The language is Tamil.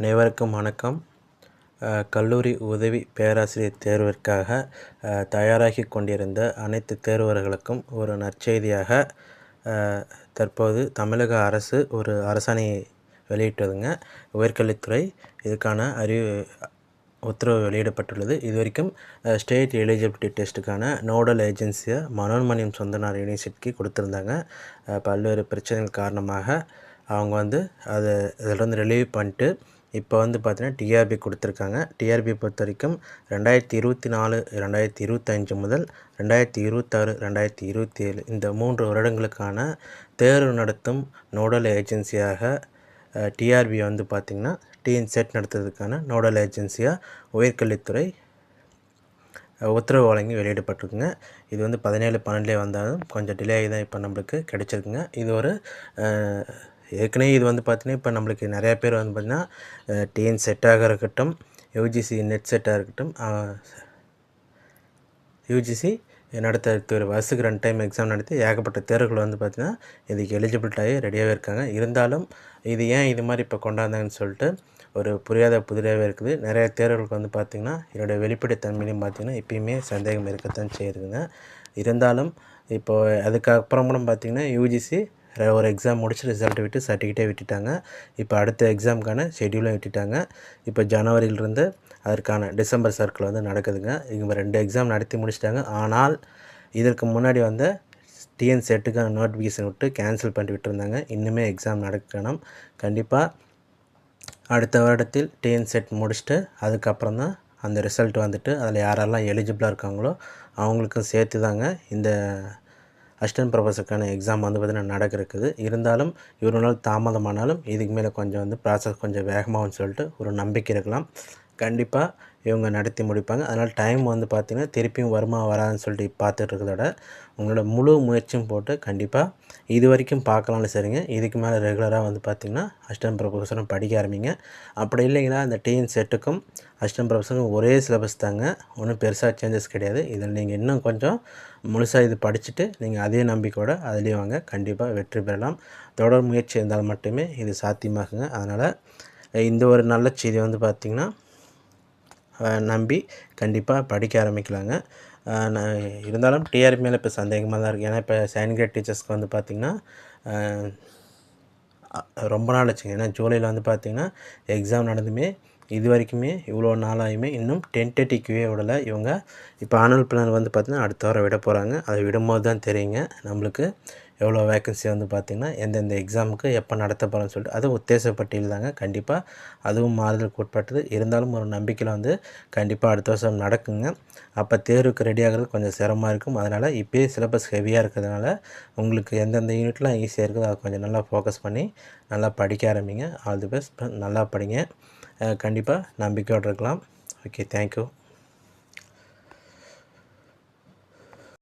அனைவருக்கும் வணக்கம். கல்லூரி உதவி பேராசிரியர் தேர்விற்காக தயாராகி கொண்டிருந்த அனைத்து தேர்வர்களுக்கும் ஒரு நற்செய்தியாக தற்போது தமிழக அரசு ஒரு அரசாணையை வெளியிட்டதுங்க. உயர்கல்வித்துறை இதுக்கான அறிவு உத்தரவு வெளியிடப்பட்டுள்ளது. இது வரைக்கும் ஸ்டேட் எலிஜிபிலிட்டி டெஸ்ட்டுக்கான நோடல் ஏஜென்சியை மனோன்மணியம் சொந்தனார் யூனிவர்சிட்டிக்கு கொடுத்துருந்தாங்க. பல்வேறு பிரச்சனைகள் காரணமாக அவங்க வந்து அதை இதிலிருந்து ரிலீவ் பண்ணிட்டு இப்போ வந்து பார்த்தீங்கன்னா டிஆர்பி கொடுத்துருக்காங்க. டிஆர்பி பொறுத்த வரைக்கும் ரெண்டாயிரத்தி இருபத்தி நாலு ரெண்டாயிரத்தி இருபத்தஞ்சு முதல் ரெண்டாயிரத்தி இருபத்தாறு ரெண்டாயிரத்தி இருபத்தி ஏழு இந்த மூன்று வருடங்களுக்கான தேர்வு நடத்தும் நோடல் ஏஜென்சியாக டிஆர்பி வந்து பார்த்திங்கன்னா டிஎன் செட் நடத்துறதுக்கான நோடல் ஏஜென்சியாக உயர்கல்வித்துறை உத்தரவு வழங்கி வெளியிடப்பட்டிருக்குங்க. இது வந்து பதினேழு பன்னெண்டுலேயே வந்தாலும் கொஞ்சம் டிலே ஆகி தான் இப்போ நம்மளுக்கு கிடச்சிருக்குங்க. இது ஒரு ஏற்கனவே இது வந்து பார்த்திங்கன்னா இப்போ நம்மளுக்கு நிறையா பேர் வந்து பார்த்திங்கன்னா டிஎன் செட்டாக இருக்கட்டும் யூஜிசி நெட் செட்டாக இருக்கட்டும் யூஜிசி நடத்த ஒரு வருஷத்துக்கு ரெண்டு டைம் எக்ஸாம் நடத்தி ஏகப்பட்ட தேர்வுகள் வந்து பார்த்திங்கன்னா இதுக்கு எலிஜிபிலிட்டாகி ரெடியாகவே இருக்காங்க. இருந்தாலும் இது ஏன் இது மாதிரி இப்போ கொண்டாந்தாங்கன்னு சொல்லிட்டு ஒரு புரியாத புதிராகவே இருக்குது. நிறைய தேர்வுகளுக்கு வந்து பார்த்திங்கன்னா என்னுடைய வெளிப்படைத்தன்மையிலையும் பார்த்திங்கன்னா இப்பயுமே சந்தேகம் இருக்கத்தான் செய்யுதுங்க. இருந்தாலும் இப்போது அதுக்கப்புறம் கூட பார்த்திங்கன்னா யூஜிசி ஒரு எக்ஸாம் முடிச்சு ரிசல்ட் விட்டு சர்டிஃபிகேட்டே விட்டுட்டாங்க. இப்போ அடுத்த எக்ஸாமுக்கான ஷெடியூலும் விட்டுட்டாங்க. இப்போ ஜனவரியிலிருந்து அதற்கான டிசம்பர் சர்க்கிள் வந்து நடக்குதுங்க. இவங்க ரெண்டு எக்ஸாம் நடத்தி முடிச்சிட்டாங்க. ஆனால் இதற்கு முன்னாடி வந்த டிஎன் செட்டுக்கான நோட்டிஃபிகேஷன் விட்டு கேன்சல் பண்ணி விட்டுருந்தாங்க. இன்னுமே எக்ஸாம் நடக்கணும். கண்டிப்பாக அடுத்த வருடத்தில் டிஎன் செட் முடிச்சுட்டு அதுக்கப்புறம் தான் அந்த ரிசல்ட் வந்துட்டு அதில் யாரெல்லாம் எலிஜிபிளாக இருக்காங்களோ அவங்களுக்கும் சேர்த்து தாங்க இந்த அசிஸ்டன்ட் ப்ரொஃபஸருக்கான எக்ஸாம் வந்து பார்த்திங்கன்னா நடக்கிறக்குது இருந்தாலும் இவ்வளோ நாள் தாமதமானாலும் இதுக்கு மேலே கொஞ்சம் வந்து ப்ராசஸ் கொஞ்சம் வேகமாகும்னு சொல்லிட்டு ஒரு நம்பிக்கை இருக்கலாம். கண்டிப்பாக இவங்க நடத்தி முடிப்பாங்க. அதனால் டைம் வந்து பார்த்திங்கன்னா திருப்பியும் வருமா வராதுன்னு சொல்லிட்டு பார்த்துட்டு உங்களோட முழு முயற்சியும் போட்டு கண்டிப்பாக இது வரைக்கும் பார்க்கலாம்னு சரிங்க. இதுக்கு மேலே ரெகுலராக வந்து பார்த்திங்கன்னா அஷ்டம் ப்ரொஃபஸரும் படிக்க ஆரம்பிங்க. அப்படி இல்லைங்கன்னா அந்த டிஎன் செட்டுக்கும் அஷ்டம் ப்ரொஃபஸருக்கும் ஒரே சிலபஸ் தாங்க. ஒன்றும் பெருசாக சேஞ்சஸ் கிடையாது. இதில் நீங்கள் இன்னும் கொஞ்சம் முழுசாக இது படிச்சுட்டு நீங்கள் அதே நம்பிக்கையோடு அதுலேயும் வாங்க. கண்டிப்பாக வெற்றி பெறலாம். தொடர் முயற்சி இருந்தால் மட்டுமே இது சாத்தியமாகுங்க. அதனால் இந்த ஒரு நல்ல செய்தி வந்து பார்த்திங்கன்னா நம்பி கண்டிப்பாக படிக்க ஆரம்பிக்கலாங்க. நான் இருந்தாலும் டிஆர்பி மேலே இப்போ சந்தேகமாக தான் இருக்குது ஏன்னா இப்போ செகண்ட் கிரேட் டீச்சர்ஸ்க்கு வந்து பார்த்திங்கன்னா ரொம்ப நாள் ஆச்சுங்க. ஏன்னா ஜூலையில் வந்து பார்த்திங்கன்னா எக்ஸாம் நடந்துமே இது வரைக்குமே இவ்வளோ நாளாயுமே இன்னும் டென்டேட்டிவ்வே விடலை. இவங்க இப்போ ஆனுவல் பிளான் வந்து பார்த்திங்கன்னா அடுத்த வாரம் விட போகிறாங்க அதை விடும்போது தான் தெரியுங்க நம்மளுக்கு. எவ்வளோ வேக்கன்சி வந்து பார்த்திங்கன்னா எந்தெந்த எக்ஸாமுக்கு எப்போ நடத்த போகிறோன்னு சொல்லிட்டு அது உத்தேச பட்டியல் தாங்க. கண்டிப்பாக அதுவும் மாறுதலுக்கு உட்பட்டது. இருந்தாலும் ஒரு நம்பிக்கையில் வந்து கண்டிப்பாக அடுத்த வருஷம் நடக்குங்க. அப்போ தேர்வுக்கு ரெடி ஆகிறது கொஞ்சம் சிரமமாக இருக்கும். அதனால் இப்போயே சிலபஸ் ஹெவியாக இருக்கிறதுனால உங்களுக்கு எந்தெந்த யூனிட்லாம் ஈஸியாக இருக்குதோ அதை கொஞ்சம் நல்லா ஃபோக்கஸ் பண்ணி நல்லா படிக்க ஆரம்பிங்க. ஆல் தி பெஸ்ட் நல்லா படிங்க. கண்டிப்பாக நம்பிக்கையோடு இருக்கலாம். Okay thank you